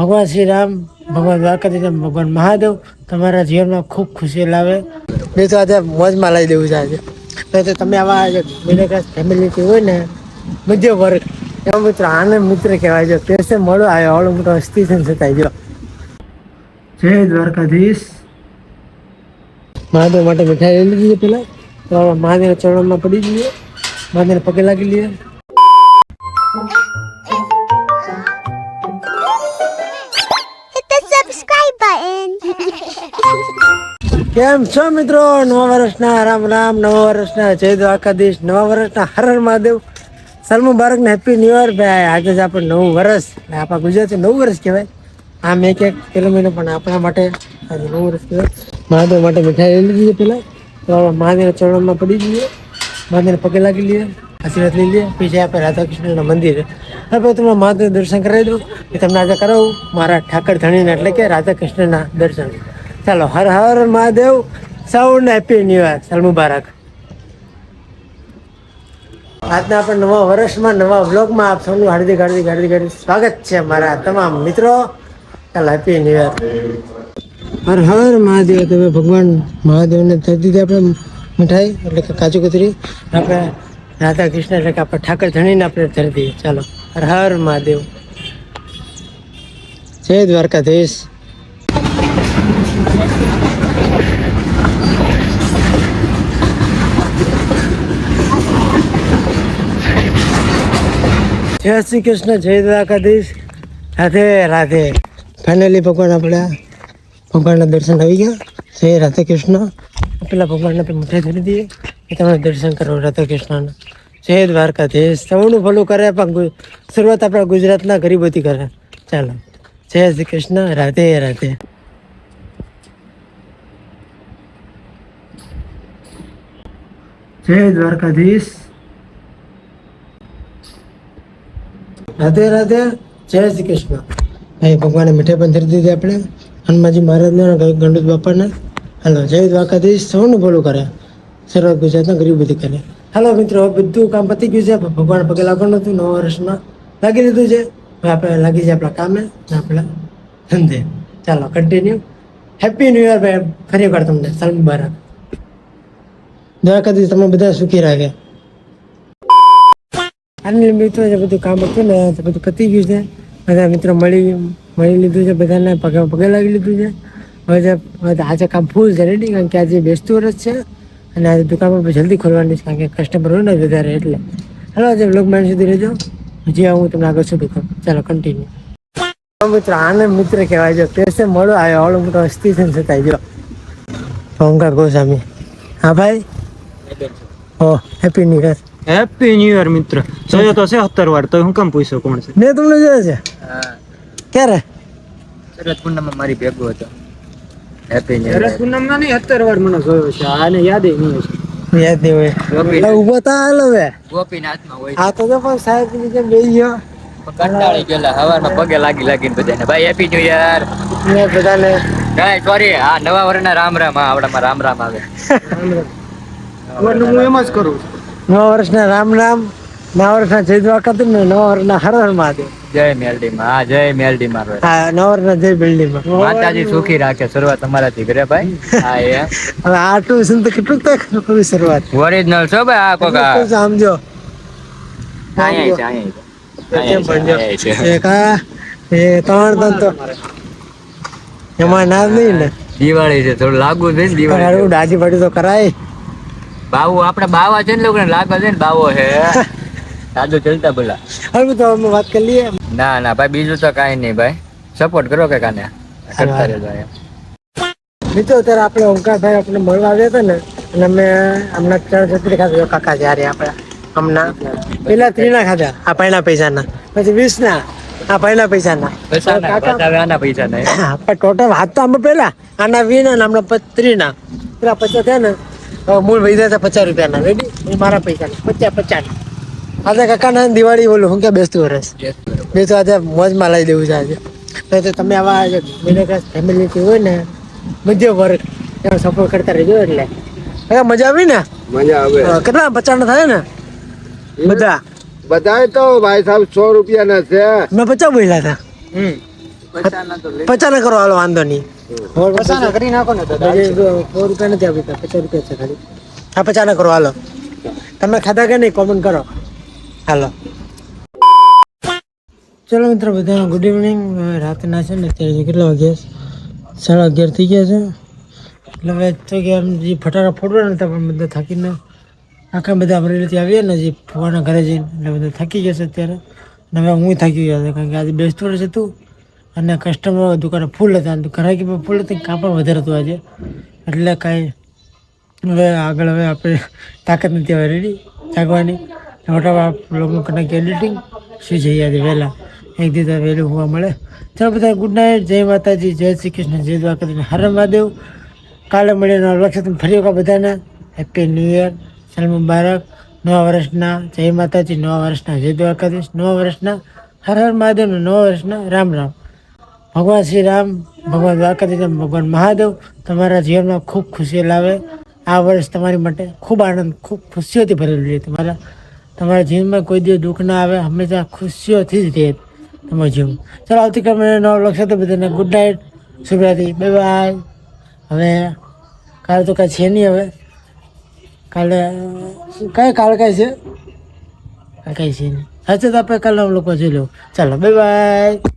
ભગવાન શ્રી રામ ભગવાન દ્વારકાધીશ ભગવાન મહાદેવ તમારા જીવનમાં ખૂબ ખુશી લાવે. મેં તો આજે મોજમાં લઈ દેવું છે આજે. નહીં તો તમે આવા મિડલ ક્લાસ ફેમિલીથી હોય ને મધ્ય વર્ગ એવા મિત્ર આને મિત્ર કહેવાય છે. પેસે મળો આવ્યો આવડો મોટો હસ્તી છે ને જો. જય દ્વારકાધીશ. મહાદેવ માટે મીઠાઈ લઈ લીધી પેલા. તો હવે મહાદેવ ચરણમાં પડી જઈએ. મહાદેવને પગે લાગી લઈએ. કેમ છો મિત્રો? નવા વર્ષના રામ રામ, નવા વર્ષના જય દ્વારકાધીશ, નવા વર્ષના હર હર મહાદેવ. સાલ મુબારક ને હેપી ન્યુ યર ભાઈ. આજે જ આપણે નવું વર્ષ. ને આપણા ગુજરાતી નવું વર્ષ કહેવાય. આમ એક એક કિલોમીટર પણ આપણા માટે આજે નવું વર્ષ કહેવાય. મહાદેવ માટે મીઠાઈ લઈ લીધી પેલા તો મહાદેવના મહાદેવ ચરણમાં પડી જઈએ. મહાદેવને પગે લાગી લઈએ, આશીર્વાદ લઈ લઈએ. પછી આપણે રાધાકૃષ્ણના મંદિર. હવે તમને મહાદેવ દર્શન કરાવી દઉં. એ તમને આજે કરાવું. મારા ઠાકર ધણીના એટલે કે રાધાકૃષ્ણના દર્શન. ચાલો હર હર મહાદેવ સૌને હેપી ન્યુ યર સલ મુબારક. આજના આપણે નવા વર્ષમાં નવા વ્લોગમાં આપ સૌનું હાર્દિક હાર્દિક હાર્દિક હાર્દિક સ્વાગત છે મારા તમામ મિત્રો. ચાલો happy new year Har Har Mahadev તમે ભગવાન મહાદેવને થઈ દીધી આપણે મીઠાઈ એટલે કે કાજુ કતરી. આપણે રાધા કૃષ્ણ એટલે કે આપણે ઠાકર ધણીને આપણે ધરી દઈએ ચાલો હર હર મહાદેવ. જય દ્વારકાધીશ. જય શ્રી કૃષ્ણ જય દ્વારકાધીશ. રાધે રાધે. ફાઇનલી ભગવાન આપણા ભગવાનના દર્શન આવી ગયા. જય રાધે કૃષ્ણ. પેલા ભગવાનને આપણે મીઠાઈ ધરી દઈએ એ તમે દર્શન કરો રાધે કૃષ્ણના. જય દ્વારકાધીશ. સૌનું ભલું કરે પણ શરૂઆત આપણા ગુજરાતના ગરીબોથી કરે. ચાલો. જય શ્રી કૃષ્ણ. રાધે રાધે. જય દ્વારકાધીશ. રાધે રાધે, જય શ્રી કૃષ્ણ. ભાઈ ભગવાને મીઠાઈ ધરી દીધી આપણે. હનુમાનજી મહારાજને ગણપત બાપાને. હાલો, જય દ્વારકાધીશ. સૌનું ભલું કરે. શરૂઆત ગુજરાતના બધી કરે. હાલો મિત્રો, બધું કામ પતી ગયું છે. ભગવાન પગે લાગવાનું હતું. નવા વર્ષમાં લાગી લીધું છે. હવે આપણે લાગી જાય આપણા કામે આપણા ધંધે. ચાલો કન્ટિન્યુ હેપી ન્યુ યર ભાઈ. ફરી વાર તમને. સાલ મુબારક દ્વારકાધીશ તમે બધા સુખી રાખે. આની મિત્રો જે બધું કામ હતું ને તે બધું પતી ગયું છે. બધા મિત્રો મળી મળી લીધું છે બધાને પગે પગે લાગી લીધું છે. હવે જે આજે કામ ફૂલ છે રેડી કારણ કે આજે બેસતું વર્ષ છે અને આજે દુકાન પર જલ્દી ખોલવાની છે કારણ કે કસ્ટમર હોય ને વધારે એટલે. હાલો આજે બ્લોગ માઇન્ડ સુધી રહેજો. હજી હું તમને આગળ સુધી કહું ચાલો કન્ટિન્યુ મિત્રો આને મિત્ર કહેવાય છે. પેસે મળો આવ્યો આવડો મોટો હસ્તી છે ને સતાઈ જો ઓમકાર ગોસ્વામી. હા ભાઈ? ઓ happy new year happy new year મિત્ર. જોયો તો છે સત્તર વાર તો હું કેમ પૂછ્યો કોણ છે? મેં તમને જોયો છે? ક્યારે? શરદ પૂનમમાં મારી ભેગો હતો. હેપી ન્યુ શરદ પૂનમમાં નહીં સત્તર વાર મને જોયો છે. આને યાદ નહીં યાદ નહીં હોય. એટલે તા હાલ હવે. ગોપીનાથમાં હોય આ તો પણ સાહેબની જેમ બેસી ગયો. કંટાળી ગયેલા હવારમાં પગે લાગી લાગીને બધાને ભાઈ હેપી ન્યુ યર બધાને. કાંઈ સોરી આ નવા વર્ષના રામ રામ આવડામાં રામ રામ આવે. હું એમ જ કરું નવા વર્ષના રામ નામ નવા વર્ષના જય દ્વારકાધીશ ને નવા વર્ષના હર હર મહાદેવ. જય મેલડીમાં હા જય મેલડી માં હા નવા વર્ષના જય બિલ્ડિંગમાં માતાજી સુખી રાખે શરૂઆત તમારાથી ઘરે ભાઈ. હા એ. હવે આટલું સંત કેટલું તક કરું શરૂઆત. ઓરિજિનલ છો ભાઈ આ કોકા સમજો. દિવાળી છે થોડું લાગુ છે દિવાળી દાઢી બાડી તો કરાય. બાવો આપણે બાવા છે ને લોકોને લાગે છે ને બાવો છે. સાદું ચલતા ભલા. હવે તો અમે વાત કરી લઈએ. ના ના ભાઈ બીજું તો કાંઈ નહીં ભાઈ. સપોર્ટ કરો કે કાને? કરતા રહેજો એમ. મિત્રો અત્યારે આપણે ઓમકારભાઈ આપણે મળવા આવ્યા હતા ને અને અમે હમણાં ચાર છત્રી ખાધા. કાકા જ્યારે આપણે. હમણાં પેલા ત્રીના ખાધા આ પૈના પૈસાના. પછી વીસના આ પૈના પૈસાના. પૈસાના, આના પૈસા નહીં પણ ટોટલ હાથ તો આમાં પેલા આના વીના ને હમણાં ત્રીના. પેલા પચાસ થયા ને હવે મૂળ વૈધા હતા પચાસ રૂપિયાના. રેડી મારા પૈસાના. પચાસ પચાસ આજે કાકાના દિવાળી બોલું હું કે બેસતું વર્ષ બે તો આજે મોજમાં લઈ દેવું છે આજે. નહીં તો તમે આવા મિડલ ક્લાસ ફેમિલીથી હોય ને મધ્ય વર્ગ એનો સપોર્ટ કરતા રહેજો એટલે. કાકા મજા આવી ને? મજા આવે. કેટલા પચાસ થાય ને? બધા? બધાય તો ભાઈ સાહેબ સો રૂપિયા ના છે. મેં પચાસ બોલ્યા હતા. પચાસ કરો હાલો વાંધો નહીં. પસાના કરી નાખો ને તો સો રૂપિયા નથી આપી પચાસ રૂપિયા છે ખાલી. હા પચાસ કરો હાલો તમે ખાધા કે નહીં? કોમન કરો. હાલો. ચલો મિત્રો બધાને ગુડ ઇવનિંગ રાતના છે ને અત્યારે કેટલા વાગ્યા સાડા અગિયાર થઈ ગયા છે. એટલે હવે તો કે આમ જે ફટાકા ફોડવાના હતા પણ બધા થાકીને આખા બધા અમરેલીથી આવીએ ને જે ફોવાના ઘરે જઈને એટલે બધા થાકી ગયા છે અત્યારે. અને હવે હું થાકી ગયા છે કારણ કે આજે બેસતું રહેશે હતું અને કસ્ટમર દુકાને ફૂલ હતા. ઘરાકી પણ ફૂલ હતી કાં પણ વધારે હતું આજે. એટલે કાંઈ હવે આગળ હવે આપણે તાકાત નથી હવે રેડી જાગવાની. મોટા બ્લોગનું કનેક્ટ એડિટિંગ શું જઈએ આજે વહેલા. એક દિવસ વહેલું હોવા મળે. ચાલો બધા ગુડ નાઇટ જય માતાજી, જય શ્રી કૃષ્ણ, જય દ્વારકાજી હર મહાદેવ. કાલે મળીને લક્ષ્ય તમે ફરી વખત બધાને. હેપી ન્યૂ યર સાલ મુબારક. નવા વર્ષના. જય માતાજી, નવા વર્ષના. જય દ્વારકાધીશ. નવા વર્ષના. હર હર મહાદેવના નવા વર્ષના. રામ રામ. ભગવાન શ્રી રામ, ભગવાન દ્વારકાધીશ ભગવાન મહાદેવ, તમારા જીવનમાં ખૂબ ખુશી લાવે. આ વર્ષ તમારી માટે ખૂબ આનંદ, ખૂબ ખુશીઓથી ભરેલું રહે. તમારા તમારા જીવનમાં કોઈ દિવસ દુઃખ ના આવે, હંમેશા ખુશીઓથી જ રહે તમારું જીવન. ચાલો આવતીકાલ મને નવ લક્ષ્ય તો બધાને ગુડ નાઇટ શુભરાત્રી બાય બાય હવે, કાલે તો કાંઈ છે નહીં હવે. કાલે, કઈ કાલે કાંઈ છે? કાંઈ છે નહીં. હશે તો આપણે કાલે લોકો જોઈ લઉં ચાલો બાય બાય